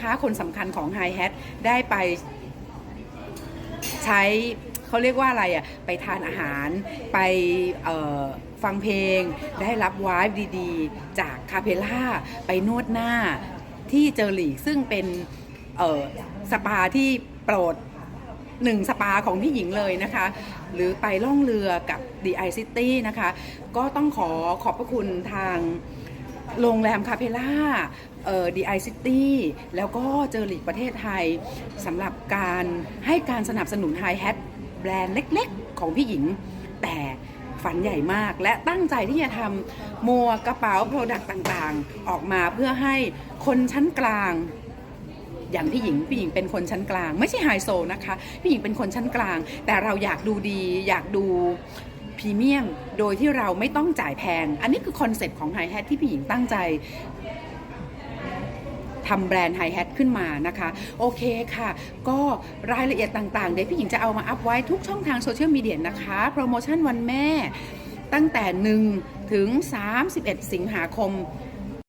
ค้าคนสำคัญของ Hi Hat ได้ไปใช้เขาเรียกว่าอะไรอะไปทานอาหารไปฟังเพลง ได้รับวายดีๆ จากคาเพล่าไปนวดหน้าที่เจอหลีซึ่งเป็นสปาที่โปรดหนึ่งสปาของพี่หญิงเลยนะคะ หรือไปล่องเรือกับ DI City นะคะ ก็ต้องขอขอบพระคุณทาง โรงแรมคาเพล่าเอ่อ DI City แล้วก็เจอหลีกประเทศไทยสำหรับการให้การสนับสนุน Hi Hat แบรนด์เล็กๆ ของพี่หญิง แต่ฝันใหญ่มากและตั้งใจที่จะทำหมัวกกระเป๋าโปรดักต์ต่างๆ ออกมาเพื่อให้คนชั้นกลางอย่างพี่หญิงพี่หญิงเป็นคนชั้นกลาง ไม่ใช่ไฮโซนะคะ พี่หญิงเป็นคนชั้นกลาง แต่เราอยากดูดี อยากดู รีเมียม โดยที่เราไม่ต้องจ่ายแพง อันนี้คือคอนเซ็ปต์ของไฮแฮทที่พี่หญิงตั้งใจทำแบรนด์ไฮแฮทขึ้นมานะคะ โอเคค่ะ ก็รายละเอียดต่างๆ เดี๋ยวพี่หญิงจะเอามาอัพไว้ทุกช่องทางโซเชียลมีเดียนะคะ โปรโมชั่นวันแม่ตั้งแต่ 1 ถึง 31 สิงหาคม